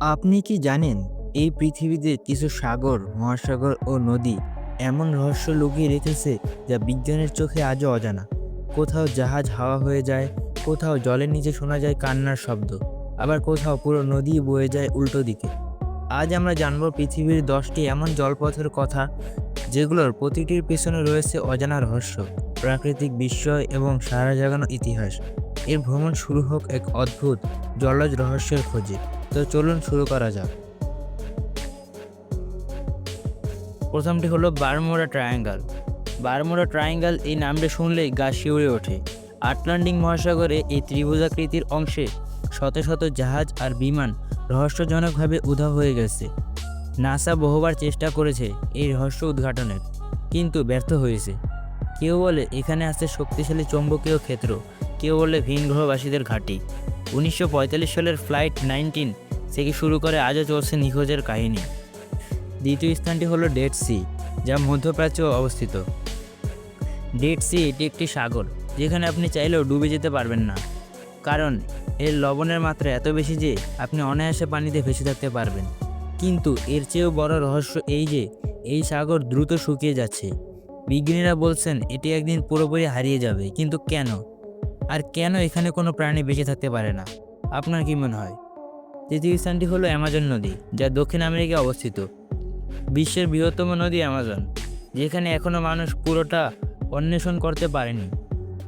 আপনি কি জানেন, এই পৃথিবীতে কিছু সাগর, মহাসাগর ও নদী এমন রহস্য লুকিয়ে রেখেছে যা বিজ্ঞানের চোখে আজও অজানা? কোথাও জাহাজ হাওয়া হয়ে যায়, কোথাও জলের নিচে শোনা যায় কান্নার শব্দ, আবার কোথাও পুরো নদী বয়ে যায় উল্টো দিকে। আজ আমরা জানব পৃথিবীর দশটি এমন জলপথের কথা, যেগুলোর প্রতিটির পেছনে রয়েছে অজানা রহস্য, প্রাকৃতিক বিস্ময় এবং সারা জাগানো ইতিহাস। এর ভ্রমণ শুরু হোক এক অদ্ভুত জলজ রহস্যের খোঁজে। তো চলুন শুরু করা যাক। প্রথমটি হলো বারমোড়া ট্রায়াঙ্গেল। বারমোড়া ট্রায়াঙ্গেল এই নামটা শুনলেই গা শিউরে ওঠে। আটলান্টিক মহাসাগরে এই ত্রিভুজাকৃতির অংশে শত শত জাহাজ আর বিমান রহস্যজনকভাবে উধাও হয়ে গেছে। নাসা বহুবার চেষ্টা করেছে এই রহস্য উদ্ঘাটনের, কিন্তু ব্যর্থ হয়েছে। কেউ বলে এখানে আছে শক্তিশালী চৌম্বকীয় ক্ষেত্র, কেউ বলে ভিন গ্রহবাসীদের ঘাঁটি। উনিশশো পঁয়তাল্লিশ সালের ফ্লাইট নাইনটিন থেকে শুরু করে আজও চলছে নিখোঁজের কাহিনী? দ্বিতীয় স্থানটি হলো ডেড সি, যা মধ্যপ্রাচ্যে অবস্থিত। ডেড সি, এটি একটি সাগর, যেখানে আপনি চাইলেও ডুবে যেতে পারবেন না। কারণ, এর লবণের মাত্রা এত বেশি যে আপনি অনায়াসে পানিতে ভেসে থাকতে পারবেন। কিন্তু এর চেয়েও বড় রহস্য এই যে, এই সাগর দ্রুত শুকিয়ে যাচ্ছে। বিজ্ঞানীরা বলছেন, এটি একদিন পুরোপুরি হারিয়ে যাবে, কিন্তু কেন? আর কেন এখানে কোনো প্রাণী বেঁচে থাকতে পারে না? আপনার কি মনে হয়? তৃতীয় স্থানটি হলো অ্যামাজন নদী, যা দক্ষিণ আমেরিকায় অবস্থিত। বিশ্বের বৃহত্তম নদী অ্যামাজন, যেখানে এখনও মানুষ পুরোটা অন্বেষণ করতে পারেনি।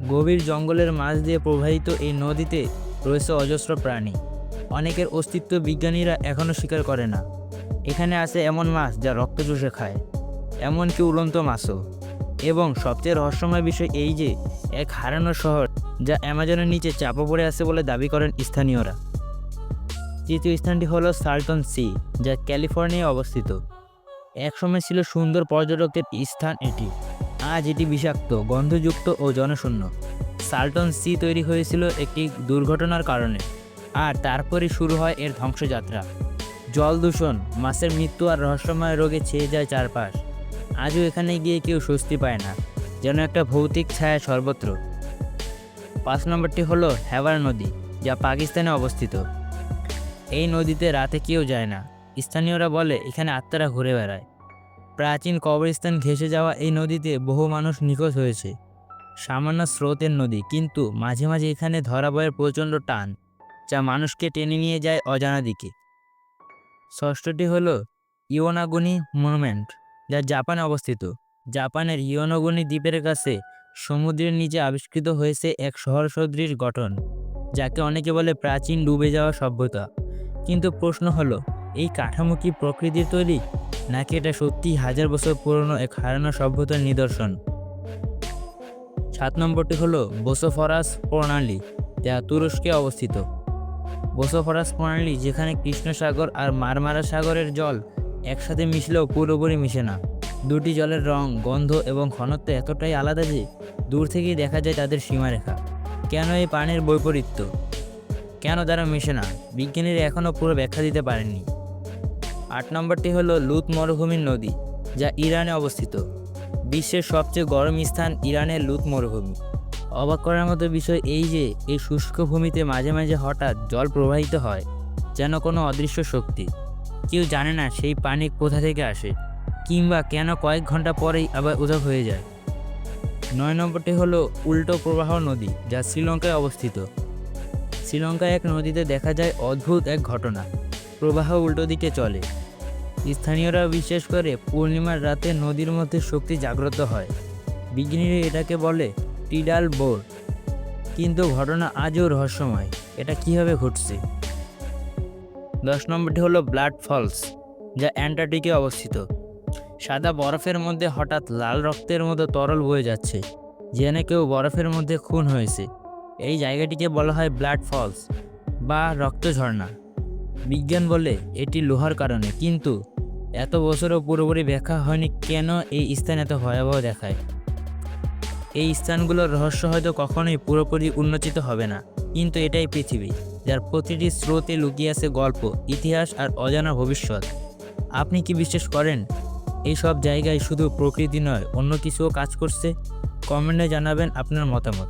গভীর জঙ্গলের মাছ দিয়ে প্রবাহিত এই নদীতে রয়েছে অজস্র প্রাণী। অনেকের অস্তিত্ব বিজ্ঞানীরা এখনও স্বীকার করে না। এখানে আছে এমন মাছ যা রক্ত চুষে খায়, এমনকি উড়ন্ত মাছও। এবং সবচেয়ে রহস্যময় বিষয় এই যে, এক হারানো শহর যা অ্যামাজনের নিচে চাপা পড়ে আছে বলে দাবি করেন স্থানীয়রা। তৃতীয় স্থানটি হলো সাল্টন সি, যা ক্যালিফোর্নিয়ায় অবস্থিত। একসময় ছিল সুন্দর পর্যটকদের স্থান এটি। আজ এটি বিষাক্ত, গন্ধযুক্ত ও জনশূন্য। সাল্টন সি তৈরি হয়েছিল একটি দুর্ঘটনার কারণে, আর তারপরই শুরু হয় এর ধ্বংসযাত্রা। জল দূষণ, মাছের মৃত্যু আর রহস্যময় রোগে ছেয়ে যায় চারপাশ। আজও এখানে গিয়ে কেউ স্বস্তি পায় না, যেন একটা ভৌতিক ছায়া সর্বত্র। পাঁচ নম্বরটি হলো হ্যাভার নদী, যা পাকিস্তানে অবস্থিত। এই নদীতে রাতে কেউ যায় না। স্থানীয়রা বলে, এখানে আত্মারা ঘুরে বেড়ায়। প্রাচীন কবরস্থান ঘেঁষে যাওয়া এই নদীতে বহু মানুষ নিখোঁজ হয়েছে। সামান্য স্রোতের নদী, কিন্তু মাঝে মাঝে এখানে ধরা বয়ের প্রচণ্ড টান, যা মানুষকে টেনে নিয়ে যায় অজানা দিকে। ষষ্ঠটি হল ইওনাগুনি মনুমেন্ট, যা জাপানে অবস্থিত। জাপানের ইওনাগুনি দ্বীপের কাছে সমুদ্রের নিচে আবিষ্কৃত হয়েছে এক শহর সদৃশ গঠন, যাকে অনেকে বলে প্রাচীন ডুবে যাওয়া সভ্যতা। কিন্তু প্রশ্ন হলো, এই কাঠামো কি প্রকৃতির তৈরি? নাকি এটা সত্যি হাজার বছর পুরনো এক হারানো সভ্যতার নিদর্শন? সাত নম্বরটি হলো বোসোফরাস প্রণালী, যা তুরস্কে অবস্থিত। বোসোফরাস প্রণালী যেখানে কৃষ্ণ সাগর আর মারমারা সাগরের জল একসাথে মিশলেও পুরোপুরি মিশে না। দুটি জলের রং, গন্ধ এবং ঘনত্ব এতটাই আলাদা যে দূর থেকেই দেখা যায় তাদের সীমারেখা। কেন এই পানির বৈপরীত্য? কেন তারা মেশে না? বিজ্ঞানীরা এখনও পুরো ব্যাখ্যা দিতে পারেননি। আট নম্বরটি হলো লুত মরুভূমির নদী, যা ইরানে অবস্থিত। বিশ্বের সবচেয়ে গরম স্থান ইরানের লুত মরুভূমি। অবাক করার মতো বিষয় এই যে, এই শুষ্ক ভূমিতে মাঝে মাঝে হঠাৎ জল প্রবাহিত হয়, যেন কোনো অদৃশ্য শক্তি। কেউ জানে না সেই পানি কোথা থেকে আসে, কিংবা কেন কয়েক ঘণ্টা পরেই আবার উধাও হয়ে যায়। নয় নম্বরটি হলো উল্টো প্রবাহ নদী, যা শ্রীলঙ্কায় অবস্থিত। শ্রীলঙ্কায় এক নদীতে দেখা যায় অদ্ভুত এক ঘটনা। প্রবাহ উল্টো দিকে চলে। স্থানীয়রা বিশ্বাস করে পূর্ণিমার রাতে নদীর মধ্যে শক্তি জাগ্রত হয়। বিজ্ঞানীরা এটাকে বলে টিডাল বোর। কিন্তু ঘটনা আজও রহস্যময়। এটা কীভাবে ঘটছে? দশ নম্বরটি হলো ব্লাড ফলস, যা অ্যান্টার্কটিকে অবস্থিত। সাদা বরফের মধ্যে হঠাৎ লাল রক্তের মতো তরল বয়ে যাচ্ছে, যেন কেউ বরফের মধ্যে খুন হয়েছে। এই জায়গাটিকে বলা হয় ব্লাড ফলস বা রক্ত ঝর্ণা। বিজ্ঞান বলে এটি লোহার কারণে, কিন্তু এত বছরও পুরোপুরি ব্যাখ্যা হয়নি কেন এই স্থান এত ভয়াবহ দেখায়। এই স্থানগুলোর রহস্য হয়তো কখনোই পুরোপুরি উন্মোচিত হবে না, কিন্তু এটাই পৃথিবী, যার প্রতিটি স্রোতে লুকিয়ে আছে গল্প, ইতিহাস আর অজানা ভবিষ্যৎ। আপনি কি বিশ্বাস করেন? এই সব জায়গায় শুধু প্রকৃতি নয়, অন্য কিছুও কাজ করছে? কমেন্টে জানাবেন আপনার মতামত।